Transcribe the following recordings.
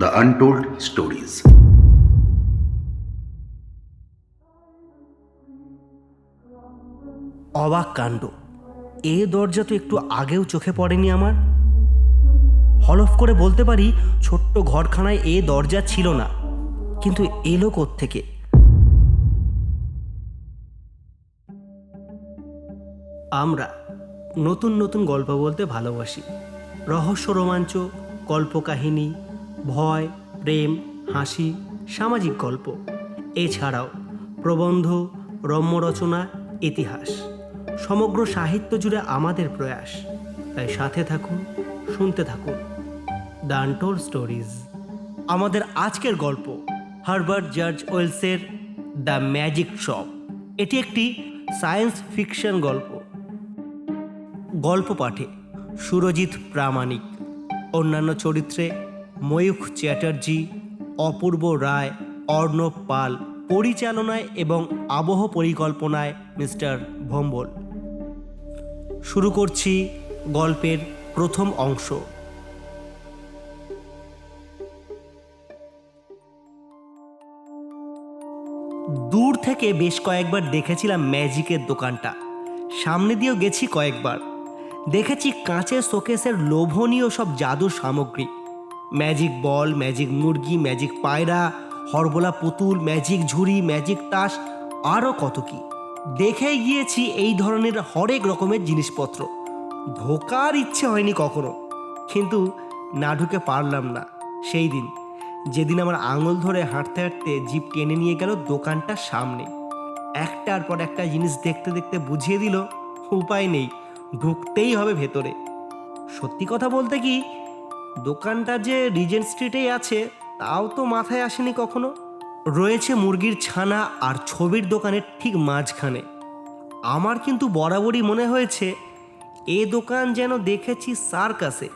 The untold stories অবাক কাণ্ড। এ দরজা তো একটু আগেও চোখে পড়েনি আমার। হলফ করে বলতে পারি, ছোট্ট ঘরখানায় এ দরজা ছিল না। কিন্তু এলো থেকে আমরা নতুন নতুন গল্প বলতে ভালোবাসি। রহস্য, রোমাঞ্চ, কল্পকাহিনী ভয়, প্রেম, হাসি, সামাজিক গল্প। এছাড়াও প্রবন্ধ রম্য রচনা ইতিহাস। সমগ্র সাহিত্য জুড়ে আমাদের প্রয়াস। তাই সাথে থাকুন, শুনতে থাকুন। The untold stories. আমাদের আজকের গল্প হার্বার্ট জর্জ ওয়েলসের দ্য ম্যাজিক শপ। এটি একটি সায়েন্স ফিকশন গল্প। গল্প পাঠে সুরজিৎ প্রামাণিক। অন্যান্য চরিত্রে ময়ূখ চ্যাটার্জি, অপূর্ব রায়, অর্ণব পাল, পরিচালনায় এবং আবহ পরিকল্পনায় মিস্টার ভম্বল। শুরু করছি গল্পের প্রথম অংশ। দূর থেকে বেশ কয়েকবার দেখেছিলাম ম্যাজিকের দোকানটা। সামনে দিয়েও গেছি কয়েকবার। দেখেছি কাঁচের শোকেসের লোভনীয় সব জাদুর সামগ্রী। ম্যাজিক বল ম্যাজিক মুরগি ম্যাজিক পায়রা, হরবোলা পুতুল ম্যাজিক ঝুড়ি ম্যাজিক তাস আরও কত কি। দেখেই গিয়েছি এই ধরনের হরেক রকমের জিনিসপত্র। ঢোকার ইচ্ছে হয়নি কখনো, কিন্তু না ঢুকে পারলাম না সেই দিন। যেদিন আমার আঙুল ধরে হাঁটতে হাঁটতে জিপ টেনে নিয়ে গেল দোকানটার সামনে। একটার পর একটা জিনিস দেখতে দেখতে বুঝিয়ে দিল, উপায় নেই, ঢুকতেই হবে ভেতরে। সত্যি কথা বলতে কি দোকানটা যে রিজেন্ট স্ট্রিটেই আছে, তাও তো মাথায় আসেনি কখনো? রয়েছে মুরগির ছানা আর ছবির দোকানের ঠিক মাঝখানে। আমার কিন্তু বরাবরই মনে হয়েছে, এ দোকান যেন দেখেছি সার্কাসে,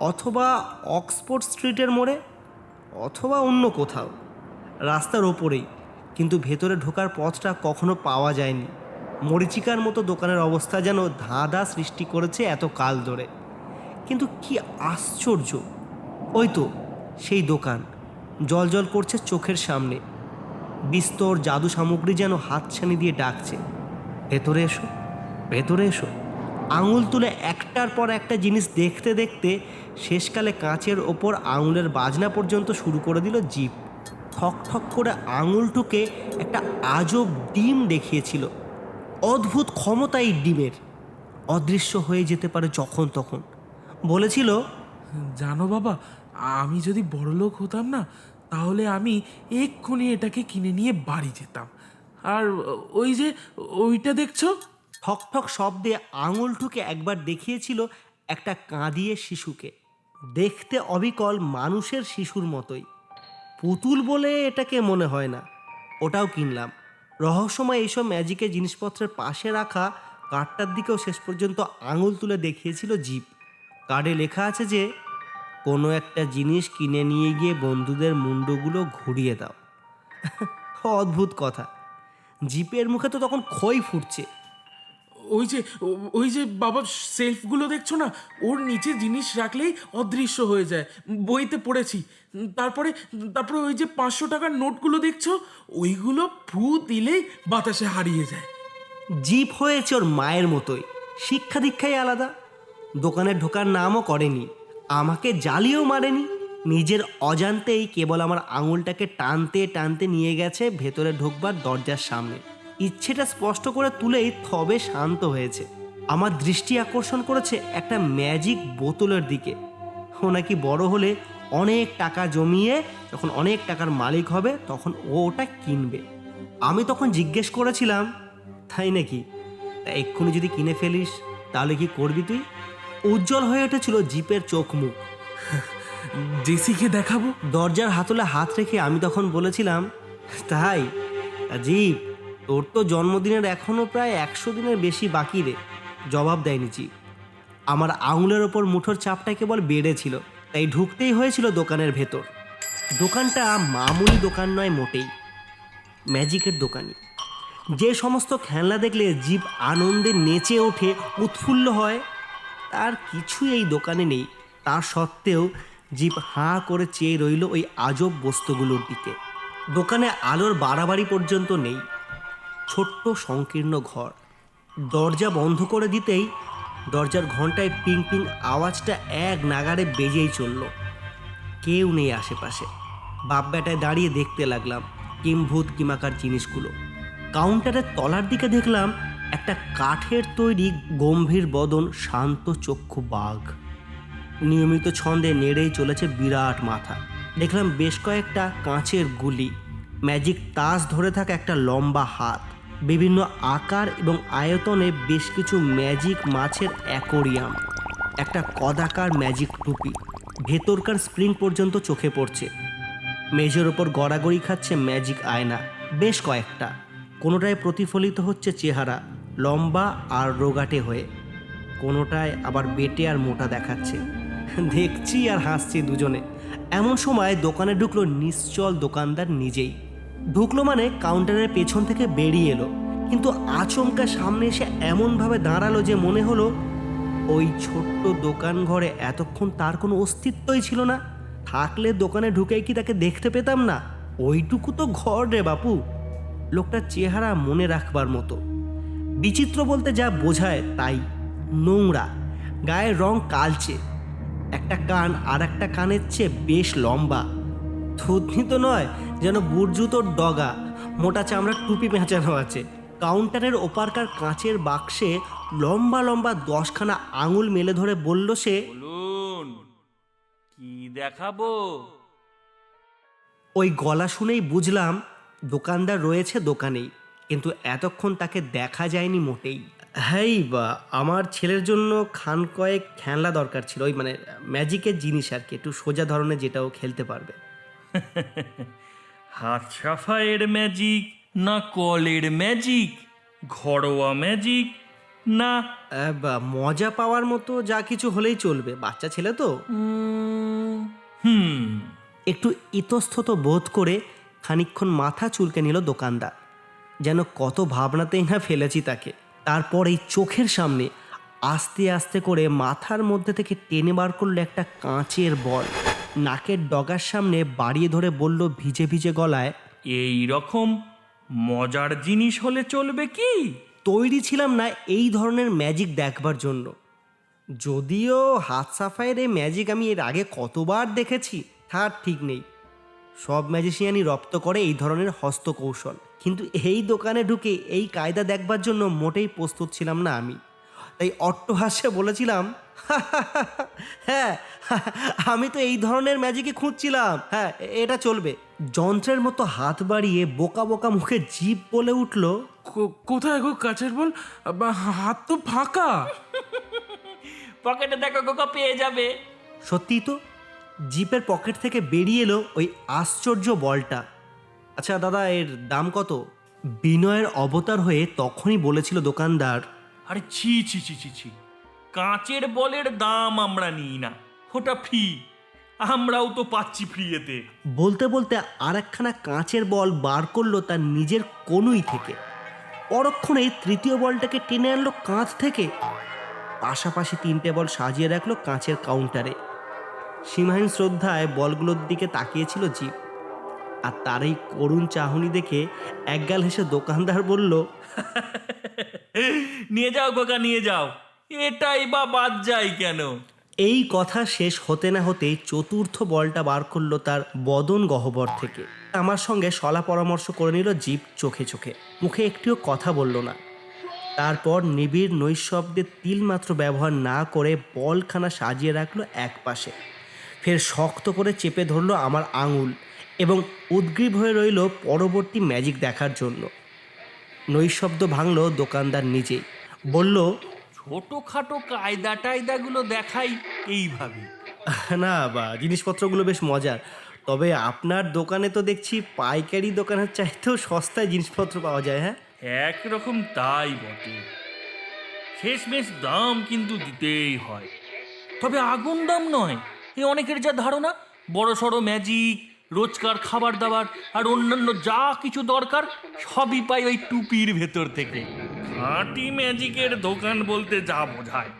অথবা অক্সফোর্ড স্ট্রিটের মোড়ে, অথবা অন্য কোথাও। রাস্তার ওপরেই, কিন্তু ভেতরে ঢোকার পথটা কখনো পাওয়া যায়নি। মরিচিকার মতো দোকানের অবস্থা যেন ধাঁধা সৃষ্টি করেছে এত কাল ধরে। কিন্তু কি আশ্চর্য। ওই তো, সেই দোকান, জল জল করছে চোখের সামনে। বিস্তর জাদু সামগ্রী যেন হাতছানি দিয়ে ডাকছে। ভেতরে এসো ভেতরে এসো। আঙুল তুলে একটার পর একটা জিনিস দেখতে দেখতে শেষকালে কাঁচের ওপর আঙুলের বাজনা পর্যন্ত শুরু করে দিল জিপ ঠক ঠক করে আঙুল টুকে একটা আজব ডিম দেখিয়েছিল। অদ্ভুত ক্ষমতা এই ডিমের। অদৃশ্য হয়ে যেতে পারে যখন তখন। বলেছিল। জানো বাবা আমি যদি বড়লোক হতাম না তাহলে আমি এক্ষুনি এটাকে কিনে নিয়ে বাড়ি যেতাম। আর ওই যে ওইটা দেখছ? ঠক ঠক শব্দে আঙুল ঠুকে একবার দেখিয়েছিল একটা কাঁদিয়ে শিশুকে। দেখতে অবিকল মানুষের শিশুর মতোই। পুতুল বলে এটাকে মনে হয় না। ওটাও কিনলাম। রহস্যময় এইসব ম্যাজিকের জিনিসপত্রের পাশে রাখা কার্ডটার দিকেও শেষ পর্যন্ত আঙুল তুলে দেখিয়েছিল জিপ। কার্ডে লেখা আছে যে কোনো একটা জিনিস কিনে নিয়ে গিয়ে বন্ধুদের মুন্ডগুলো ঘুরিয়ে দাও। অদ্ভুত কথা। জিপের মুখে তো তখন খই ফুটছে। ওই যে ওই যে বাবা সেলফগুলো দেখছ না? ওর নিচে জিনিস রাখলেই অদৃশ্য হয়ে যায়। বইতে পড়েছি। তারপরে তারপরে ওই যে পাঁচশো টাকার নোটগুলো দেখছ? ওইগুলো ফু দিলেই বাতাসে হারিয়ে যায়। জিপ হয়েছে ওর মায়ের মতোই। শিক্ষা দীক্ষাই আলাদা। দোকানে ঢোকার নামও করেনি। আমাকে জ্বালিয়েও মারেনি। নিজের অজান্তেই কেবল আমার আঙুলটাকে টানতে টানতে নিয়ে গেছে ভেতরে ঢোকবার দরজার সামনে। ইচ্ছেটা স্পষ্ট করে তুলেই থবে শান্ত হয়েছে। আমার দৃষ্টি আকর্ষণ করেছে একটা ম্যাজিক বোতলের দিকে। ও নাকি বড় হলে অনেক টাকা জমিয়ে যখন অনেক টাকার মালিক হবে তখন ও ওটা কিনবে। আমি তখন জিজ্ঞেস করেছিলাম, তাই নাকি? তা এক্ষুনি যদি কিনে ফেলিস, তাহলে কি করবি তুই? উজ্জ্বল হয়ে উঠেছিল জিপের চোখ মুখ। জেসিকে দেখাবো? দরজার হাতলে হাত রেখে আমি তখন বলেছিলাম তাই জিপ তোর তো জন্মদিনের এখনও প্রায় একশো দিনের বেশি বাকি রে। জবাব দেয়নি জিপ। আমার আঙুলের ওপর মুঠোর চাপটা কেবল বেড়েছিল তাই ঢুকতেই হয়েছিল দোকানের ভেতর। দোকানটা মামুলি দোকান নয় মোটেই। ম্যাজিকের দোকানি যে সমস্ত খেলনা দেখলে জীব আনন্দে নেচে ওঠে উৎফুল্ল হয় তার কিছুই এই দোকানে নেই। তা সত্ত্বেও জিপ হাঁ করে চেয়ে রইল ওই আজব বস্তুগুলোর দিকে। দোকানে আলোর বাড়াবাড়ি পর্যন্ত নেই। ছোট্ট সংকীর্ণ ঘর। দরজা বন্ধ করে দিতেই দরজার ঘন্টায় পিং পিং আওয়াজটা এক নাগারে বেজেই চলল। কেউ নেই আশেপাশে। বাপ বেটায় দাঁড়িয়ে দেখতে লাগলাম, কিমভূত কিমাকার জিনিসগুলো। কাউন্টারের তলার দিকে দেখলাম একটা কাঠের তৈরি গম্ভীর বদন, শান্ত চক্ষু, বাঘ। নিয়মিত ছন্দে নেড়েই চলেছে বিরাট মাথা। দেখলাম বেশ কয়েকটা কাঁচের গুলি। ম্যাজিক তাস ধরে থাকা একটা লম্বা হাত। বিভিন্ন আকার এবং আয়তনে বেশ কিছু ম্যাজিক মাছের অ্যাকোরিয়াম। একটা কদাকার ম্যাজিক টুপি। ভেতরকার স্প্রিং পর্যন্ত চোখে পড়ছে। মেঝের ওপর গড়াগড়ি খাচ্ছে ম্যাজিক আয়না। বেশ কয়েকটা। কোনোটায় প্রতিফলিত হচ্ছে চেহারা। লম্বা আর রোগাটে হয়ে। কোনোটায় আবার বেটে আর মোটা দেখাচ্ছে। দেখছি আর হাসছি দুজনে। এমন সময় দোকানে ঢুকলো নিশ্চল দোকানদার নিজেই। ঢুকলো মানে কাউন্টারের পেছন থেকে বেরিয়ে এলো। কিন্তু আচমকা সামনে এসে এমনভাবে দাঁড়াল যে মনে হলো, ওই ছোট্ট দোকান ঘরে এতক্ষণ তার কোনো অস্তিত্বই ছিল না। থাকলে দোকানে ঢুকেই কি তাকে দেখতে পেতাম না? ওইটুকু তো ঘর রে বাপু। লোকটার চেহারা মনে রাখবার মতো। বিচিত্র বলতে যা বোঝায় তাই। নোংরা গায়ের রং কালচে। একটা কান আর একটা কানের চেয়ে বেশ লম্বা। থুতনি তো নয় যেন বুটজুতোর ডগা। মোটা চামড়ার টুপি পেঁচানো আছে। কাউন্টারের ওপারকার কাঁচের বাক্সে লম্বা লম্বা দশখানা আঙুল মেলে ধরে বলল সে কি দেখাবো? ওই গলা শুনেই বুঝলাম দোকানদার রয়েছে দোকানেই। কিন্তু এতক্ষণ তাকে দেখা যায়নি মোটেই। হ্যাঁ বা আমার ছেলের জন্য খান কয়েক খেলনা দরকার ছিল ওই মানে ম্যাজিকের জিনিস আর কি একটু সোজা ধরনের যেটাও খেলতে পারবে। হাত সাফাইয়ের ম্যাজিক না কলের ম্যাজিক ঘরোয়া ম্যাজিক না বা, মজা পাওয়ার মতো যা কিছু হলেই চলবে বাচ্চা ছেলে তো। হুম। একটু ইতস্তত বোধ করে খানিকক্ষণ মাথা চুলকে নিল দোকানদার। যেন কত ভাবনাতেই না ফেলেছি তাকে। তারপর এই চোখের সামনে আস্তে আস্তে করে মাথার মধ্যে থেকে টেনে বার করল একটা কাঁচের বল। নাকের ডগার সামনে বাড়িয়ে ধরে বলল ভিজে ভিজে গলায় এই রকম মজার জিনিস হলে চলবে কি? তৈরি ছিলাম না এই ধরনের ম্যাজিক দেখবার জন্য। যদিও হাত সাফাইয়ের এই ম্যাজিক আমি এর আগে কতবার দেখেছি তার ঠিক নেই। সব ম্যাজিশিয়ানই রপ্ত করে এই ধরনের হস্তকৌশল। কিন্তু এই দোকানে ঢুকে এই কায়দা দেখবার জন্য মোটেই প্রস্তুত ছিলাম না আমি। তাই অট্টহাস্যে বলেছিলাম হ্যাঁ আমি তো এই ধরনের ম্যাজিকই খুঁজছিলাম। হ্যাঁ এটা চলবে। যন্ত্রের মতো হাত বাড়িয়ে বোকা বোকা মুখে জিভ বলে উঠল কো- কোথায় গো কাচের বল? হাত তো ফাঁকা। পকেটে দেখো কোকা পেয়ে যাবে। সত্যিই তো জিপের পকেট থেকে বেরিয়ে এলো ওই আশ্চর্য বলটা। আচ্ছা দাদা এর দাম কত? বিনয়ের অবতার হয়ে তখনই বলেছিল দোকানদার আরে ছি ছি ছি ছি ছি। কাঁচের বলের দাম আমরা নিই না ওটা ফ্রি। আমরাও তো পাচ্ছি ফ্রিয়েতে বলতে বলতে আর একখানা কাঁচের বল বার করল তার নিজের কনুই থেকে। পরক্ষণেই তৃতীয় বলটাকে টেনে আনলো কাঁচ থেকে। পাশাপাশি তিনটে বল সাজিয়ে রাখল কাঁচের কাউন্টারে সীমাহীন শ্রদ্ধায় বলগুলোর দিকে তাকিয়েছিল জিপ আর তার এই করুণ চাহনি দেখে একগাল হেসে দোকানদার বলল নিয়ে যাও গোকা নিয়ে যাও। এটাই বা বাদ যায় কেন? এই কথা শেষ হতে না হতেই চতুর্থ বলটা বার করল তার বদন গহ্বর থেকে। আমার সঙ্গে সলা পরামর্শ করে নিল জীব চোখে চোখে। মুখে একটিও কথা বলল না। তারপর নিবিড় নৈশব্দের তিলমাত্র ব্যবহার না করে বলখানা সাজিয়ে রাখল এক পাশে ফের শক্ত করে চেপে ধরলো আমার আঙুল। এবং উদ্গ্রীব হয়ে রইল পরবর্তী ম্যাজিক দেখার জন্য। নৈশব্দ ভাঙল দোকানদার নিজেই। বলল ছোটখাটো কায়দা টায়দাগুলো দেখাই এইভাবে। না বা জিনিসপত্রগুলো বেশ মজার। তবে আপনার দোকানে তো দেখছি পাইকারি দোকানের চাইতেও সস্তায় জিনিসপত্র পাওয়া যায় হ্যাঁ? একরকম তাই বটে। শেষমেশ দাম কিন্তু দিতেই হয়। তবে আগুন দাম নয়। এ অনেকের যা ধারণা বড় সড়ো ম্যাজিক রোজকার খাবার দাবার আর অন্যান্য যা কিছু দরকার সবই পাই ওই টুপির ভেতর থেকে। খাঁটি ম্যাজিকের দোকান বলতে যা বোঝায়।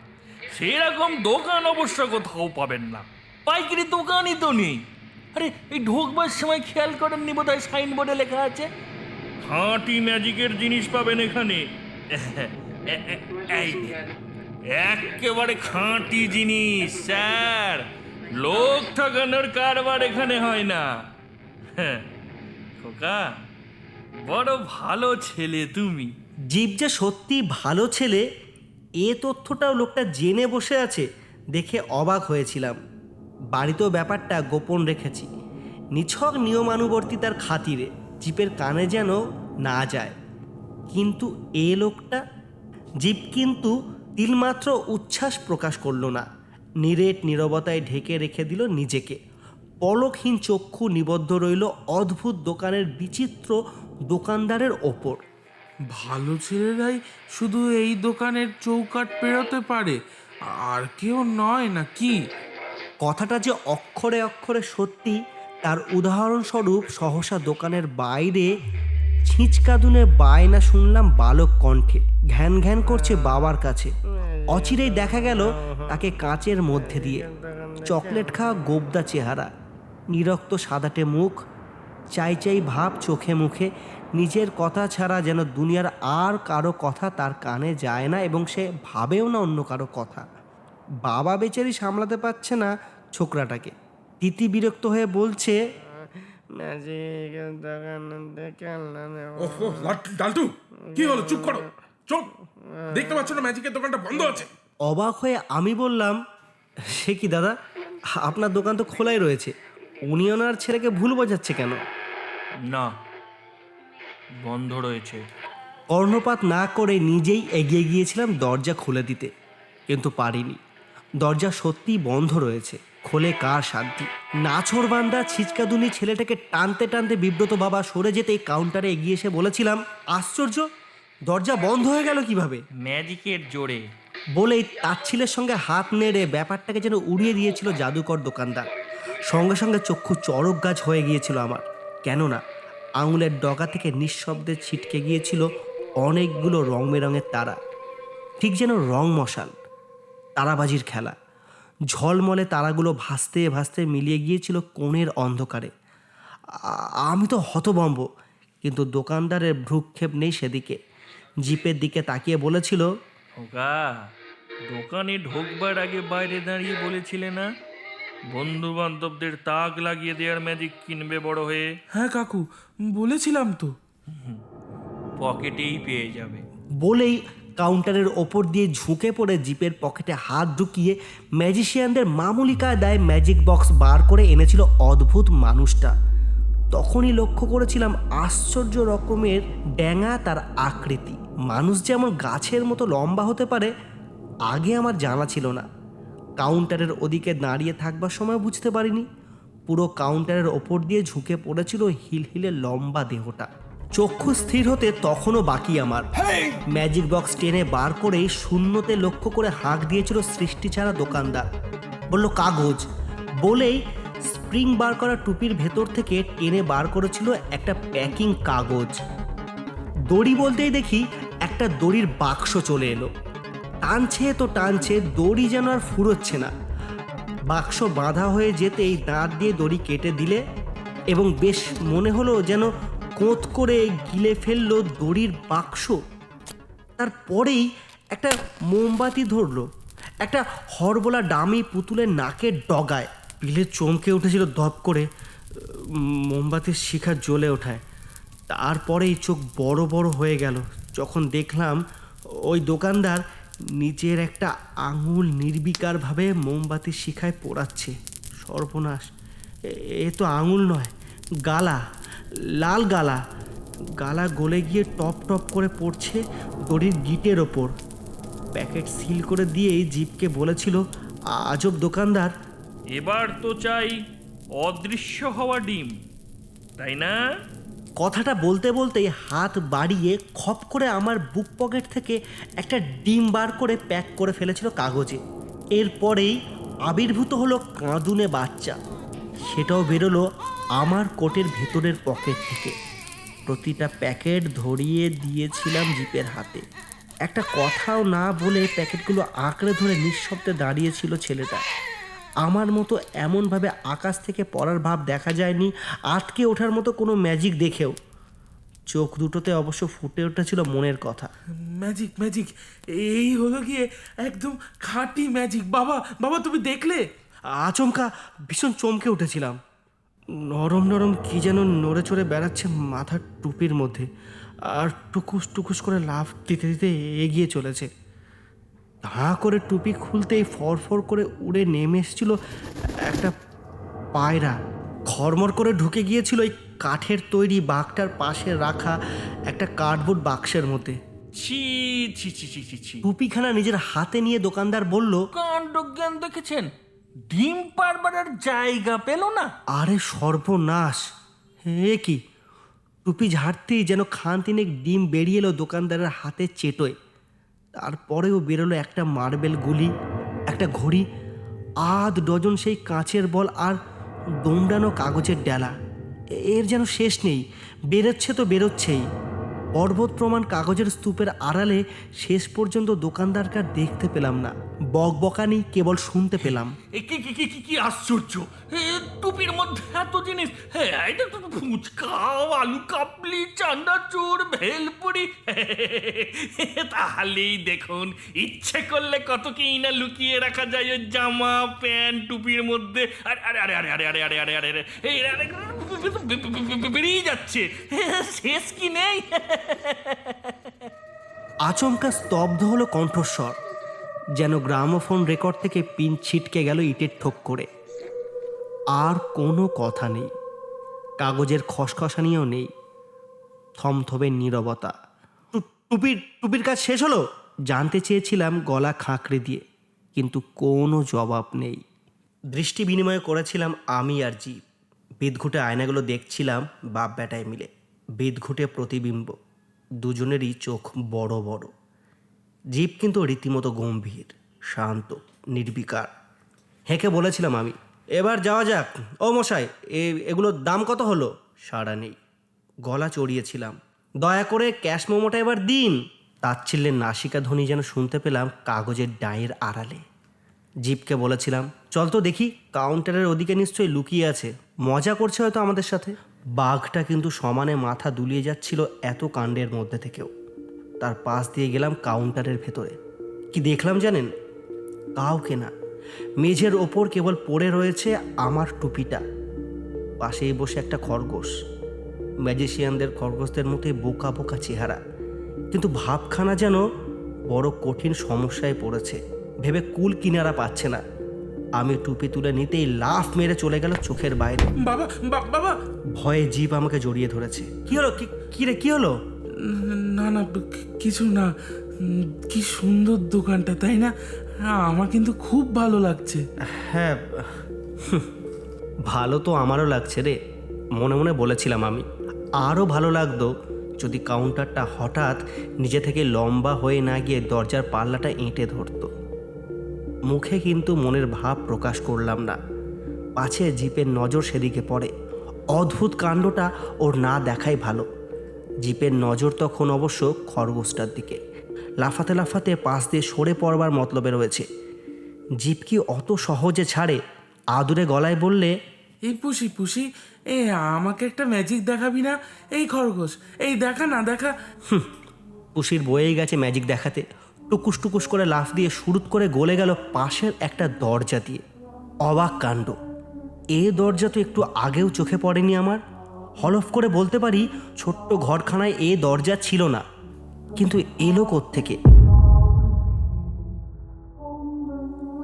সেরকম দোকান অবশ্য কোথাও পাবেন না। পাইকারি দোকানই তো নেই। আরে, এই ঢোকবার সময় খেয়াল করেননি বোধ হয় সাইনবোর্ডে লেখা আছে? খাঁটি ম্যাজিকের জিনিস পাবেন এখানে। একেবারে খাঁটি জিনিস, স্যার। লোক ঠকানোর কারবার এখানে হয় না। হ্যাঁ খোকা, বড় ভালো ছেলে তুমি। জীব যে সত্যি ভালো ছেলে, এ তথ্যটাও লোকটা জেনে বসে আছে, দেখে অবাক হয়েছিলাম। বাড়িতেও ব্যাপারটা গোপন রেখেছি। নিছক নিয়মানুবর্তিতার খাতিরে জিপের কানে যেন না যায়। কিন্তু এ লোকটা, জীব কিন্তু তিলমাত্র উচ্ছ্বাস প্রকাশ করল না। নিরেট নীরবতায় ঢেকে রেখে দিল নিজেকে। পলকহীন চক্ষু নিবদ্ধ রইল অদ্ভুত দোকানের বিচিত্র দোকানদারের ওপর। ভালো ছেলেরাই শুধু এই দোকানের চৌকাট পেরোতে পারে আর কেউ নয় না কি? কথাটা যে অক্ষরে অক্ষরে সত্যি তার উদাহরণস্বরূপ সহসা দোকানের বাইরে ছিঁচকাদুনে বায়না শুনলাম বালক কণ্ঠে। ঘ্যান ঘ্যান করছে বাবার কাছে। অচিরেই দেখা গেল তাকে কাঁচের মধ্যে দিয়ে। চকলেট খাওয়া গোবদা চেহারা। নিরক্ত সাদাটে মুখ। চাই চাই ভাব চোখে মুখে। নিজের কথা ছাড়া যেন দুনিয়ার আর কারও কথা তার কানে যায় না এবং সে ভাবেও না অন্য কারও কথা। বাবা বেচারি সামলাতে পারছে না ছোকরাটাকে। তিতি বিরক্ত হয়ে বলছে কি হলো? চুপ করো। চুপ। দেখতে পাচ্ছ না ম্যাজিকের দোকানটা বন্ধ আছে। অবাক হয়ে আমি বললাম সে কি দাদা? আপনার দোকান তো খোলাই রয়েছে। উনি ওনার ছেলেকে ভুল বোঝাচ্ছে কেন? না বন্ধ রয়েছে। কর্ণপাত না করে নিজেই এগিয়ে গিয়েছিলাম দরজা খুলে দিতে কিন্তু পারিনি। দরজা সত্যিই বন্ধ রয়েছে খোলে কার শান্তি? নাছর বান্দা ছিচকাদুনি ছেলেটাকে টানতে টানতে বিব্রত বাবা সরে যেতেই কাউন্টারে এগিয়ে এসে বলেছিলাম আশ্চর্য! দরজা বন্ধ হয়ে গেল কীভাবে? ম্যাজিকের জোরে। বলেই তাচ্ছিলের সঙ্গে হাত নেড়ে ব্যাপারটাকে যেন উড়িয়ে দিয়েছিল জাদুকর দোকানদার। সঙ্গে সঙ্গে চক্ষু চড়ক গাছ হয়ে গিয়েছিল আমার। কেননা, আঙুলের ডগা থেকে নিঃশব্দে ছিটকে গিয়েছিল অনেকগুলো রং বেরঙের তারা। ঠিক যেন রং মশাল, তারাবাজির খেলা। ঝলমলে তারাগুলো ভাসতে ভাসতে মিলিয়ে গিয়েছিল কোণের অন্ধকারে। আমি তো হতবম্ব কিন্তু দোকানদারের ভ্রুক্ষেপ নেই সেদিকে। জিপের দিকে তাকিয়ে বলেছিল ওগা দোকানে ঢোকবার আগে বাইরে দাঁড়িয়ে বলেছিলে না? বন্ধু বান্ধবদের তাক লাগিয়ে দেওয়ার ম্যাজিক কিনবে বড় হয়ে। হ্যাঁ কাকু বলেছিলাম তো। পকেটেই পেয়ে যাবে। বলেই কাউন্টারের ওপর দিয়ে ঝুঁকে পড়ে জিপের পকেটে হাত ঢুকিয়ে ম্যাজিশিয়ানদের মামুলি কায়দায় ম্যাজিক বক্স বার করে এনেছিল অদ্ভুত মানুষটা। তখনই লক্ষ্য করেছিলাম আশ্চর্য রকমের ড্যাঙা তার আকৃতি। মানুষ যেমন গাছের মতো লম্বা হতে পারে আগে আমার জানা ছিল না। কাউন্টারের ওদিকে দাঁড়িয়ে থাকবার সময় বুঝতে পারিনি। পুরো কাউন্টারের ওপর দিয়ে ঝুঁকে পড়েছিল হিলহিলে লম্বা দেহটা। চক্ষু স্থির হতে তখনও বাকি আমার। ম্যাজিক বক্স টেনে বার করেই শূন্যতে লক্ষ্য করে হাঁক দিয়েছিল সৃষ্টি ছাড়া দোকানদার। বলল কাগজ। বলেই স্প্রিং বার করা টুপির ভেতর থেকে টেনে বার করেছিল একটা প্যাকিং কাগজ। দড়ি বলতেই দেখি একটা দড়ির বাক্স চলে এলো। টানছে তো টানছে, দড়ি যেন আর ফুরোচ্ছে না। বাক্স বাঁধা হয়ে যেতেই দাঁত দিয়ে দড়ি কেটে দিলে এবং বেশ মনে হলো যেন কোঁত করে গিলে ফেলল দড়ির বাক্স। তারপরেই একটা মোমবাতি ধরলো, একটা হরবোলা ডামি পুতুলের নাকের ডগায়। পিলে চমকে উঠেছিল ধপ করে মোমবাতির শিখা জ্বলে ওঠায়। তারপরেই চোখ বড় বড় হয়ে গেল। যখন দেখলাম, ওই দোকানদার নিজের একটা আঙুল নির্বিকারভাবে মোমবাতির শিখায় পোড়াচ্ছে। সর্বনাশ। এ- তো আঙুল নয়, গালা, লাল গালা। গালা গলে গিয়ে টপ টপ করে পড়ছে দড়ির গিটের ওপর। প্যাকেট সিল করে দিয়েই জিপকে বলেছিল, আজব দোকানদার। এবার তো চাই অদৃশ্য হওয়া ডিম, তাই না? কথাটা বলতে বলতেই হাত বাড়িয়ে খপ করে আমার বুক পকেট থেকে একটা ডিম বার করে প্যাক করে ফেলেছিল কাগজে। এরপরেই আবির্ভূত হলো কাঁদুনে বাচ্চা। সেটাও বেরোলো আমার কোটের ভেতরের পকেট থেকে। প্রতিটা প্যাকেট ধরিয়ে দিয়েছিলাম জিপের হাতে। একটা কথাও না বলে প্যাকেটগুলো আঁকড়ে ধরে নিঃশব্দে দাঁড়িয়েছিল ছেলেটা। আমার মতো এমনভাবে আকাশ থেকে পড়ার ভাব দেখা যায়নি, আটকে ওঠার মতো কোনো ম্যাজিক দেখেও। চোখ দুটোতে অবশ্য ফুটে উঠেছিল মনের কথা। ম্যাজিক ম্যাজিক এই হলো গিয়ে একদম খাঁটি ম্যাজিক বাবা বাবা, তুমি দেখলে? আচমকা ভীষণ চমকে উঠেছিলাম। নরম নরম কি যেন নড়ে চড়ে বেড়াচ্ছে মাথার টুপির মধ্যে। আর টুকুস টুকুস করে লাফ দিতে দিতে এগিয়ে চলেছে। হাঁ করে টুপি খুলতেই ফরফর করে উড়ে নেমে এসেছিল একটা পায়রা। খরমর করে ঢুকে গিয়েছিল ওই কাঠের তৈরি বাঘটার পাশে রাখা একটা কার্ডবোর্ড বাক্সের মধ্যে। ছি ছি ছি ছি ছি ছি। টুপিখানা নিজের হাতে নিয়ে দোকানদার বলল কাণ্ডজ্ঞান দেখেছেন? ডিম পারবার আর জায়গা পেল না? আরে সর্বনাশ। হে কি? টুপি ঝাড়তেই যেন খান তিনেক ডিম বেরিয়ে এলো দোকানদারের হাতে চেটোয়। তারপরেও বেরোলো একটা মার্বেল গুলি, একটা ঘড়ি, আধ ডজন সেই কাঁচের বল আর দোমড়ানো কাগজের ডেলা। এর যেন শেষ নেই, বেরোচ্ছে তো বেরোচ্ছেই। পর্বত প্রমাণ কাগজের স্তূপের আড়ালে শেষ পর্যন্ত দোকানদারকে দেখতে পেলাম না। বকবকানি কেবল শুনতে পেলাম এ কি কি কি কি কি আশ্চর্য এ, টুপির মধ্যে এত জিনিস হ্যাঁ এটা তো ফুচকা আলু কাপলি চান্দাচুর ভেলপুরি তাহলেই দেখুন ইচ্ছে করলে কত কি না লুকিয়ে রাখা যায় ওই জামা প্যান্ট টুপির মধ্যে আরে আরে আরে আরে আরে আরে আরে আরে আরে এই আরে, বে- বে- বে- বে- বেরিয়ে যাচ্ছে শেষ কি নেই আচমকা স্তব্ধ হলো কণ্ঠস্বর যেন গ্রামোফোন রেকর্ড থেকে পিন ছিটকে গেল ইটের ঠোক করে। আর কোনো কথা নেই। কাগজের খসখসানিও নেই। থমথমে নীরবতা। টুপির টুপির কাজ শেষ হলো? জানতে চেয়েছিলাম গলা খাঁকড়ে দিয়ে, কিন্তু কোনো জবাব নেই। দৃষ্টি বিনিময় করেছিলাম আমি আর জীব বিদঘুটে আয়নাগুলো দেখছিলাম বাপ বেটায় মিলে। বিদঘুটে প্রতিবিম্ব। দুজনেরই চোখ বড় বড়। জীব কিন্তু রীতিমতো গম্ভীর, শান্ত, নির্বিকার। হেঁকে বলেছিলাম আমি, এবার যাওয়া যাক। ও মশাই এগুলোর দাম কত হলো? সাড়া নেই। গলা চড়িয়েছিলাম। দয়া করে ক্যাশ মোমোটা এবার দিন। তাচ্ছিল্যের নাসিকা ধ্বনি যেন শুনতে পেলাম কাগজের ডায়ের আড়ালে। জিপকে বলেছিলাম, চল তো দেখি, কাউন্টারের ওদিকে নিশ্চয়ই লুকিয়ে আছে। মজা করছে হয়তো আমাদের সাথে? বাঘটা কিন্তু সমানে মাথা দুলিয়ে যাচ্ছিল এত কাণ্ডের মধ্যে থেকেও। তার পাশ দিয়ে গেলাম কাউন্টারের ভেতরে। কি দেখলাম জানেন? কাউকে না। মেঝের ওপর কেবল পড়ে রয়েছে আমার টুপিটা। পাশেই বসে একটা খরগোশ। ম্যাজিশিয়ানদের খরগোশদের মতোই বোকা বোকা চেহারা। কিন্তু ভাবখানা যেন বড় কঠিন সমস্যায় পড়েছে। ভেবে কুল কিনারা পাচ্ছে না। আমি টুপি তুলে নিতেই লাফ মেরে চলে গেল চোখের বাইরে। বাবা বাবা! ভয়ে জীব আমাকে জড়িয়ে ধরেছে। কি হলো? কি কি রে কি হলো? না না, কিছু না। কি সুন্দর দোকানটা, তাই না? আমার কিন্তু খুব ভালো লাগছে। হ্যাঁ ভালো তো আমারও লাগছে রে। মনে মনে বলেছিলাম আমি, আরও ভালো লাগতো যদি কাউন্টারটা হঠাৎ নিজে থেকে লম্বা হয়ে না গিয়ে দরজার পাল্লাটা এঁটে ধরতো। মুখে কিন্তু মনের ভাব প্রকাশ করলাম না। পাছে জিপের নজর সেদিকে পড়ে। অদ্ভুত কাণ্ডটা ওর না দেখাই ভালো। জিপের নজর তখন অবশ্য খরগোশটার দিকে। লাফাতে লাফাতে পাশ দিয়ে সরে পড়বার মতলবে রয়েছে। জিপ কি অত সহজে ছাড়ে? আদুরে গলায় বললে এই পুষি পুষি এ আমাকে একটা ম্যাজিক দেখাবি না? এই খরগোশ এই দেখা না দেখা। পুষির বয়েই গেছে ম্যাজিক দেখাতে। টুকুস টুকুস করে লাফ দিয়ে শুরুত করে গলে গেল পাশের একটা দরজা দিয়ে। অবাক কাণ্ড। এ দরজা তো একটু আগেও চোখে পড়েনি আমার। হলফ করে বলতে পারি, ছোট্ট ঘরখানায় এ দরজা ছিল না। কিন্তু এলো থেকে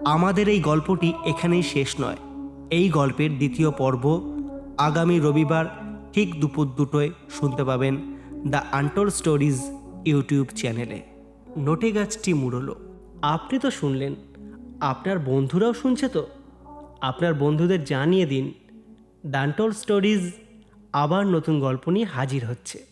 আমাদের এই গল্পটি এখানেই শেষ নয়। এই গল্পের দ্বিতীয় পর্ব আগামী রবিবার ঠিক দুপুর দুটোয় শুনতে পাবেন দ্য আনটোল স্টোরিজ ইউটিউব চ্যানেলে। নোটে গাছটি মুড়লো। আপনি তো শুনলেন, আপনার বন্ধুরাও শুনছে তো? আপনার বন্ধুদের জানিয়ে দিন, দ্য দান্টল স্টোরিজ আবার নতুন গল্প নিয়ে হাজির হচ্ছে।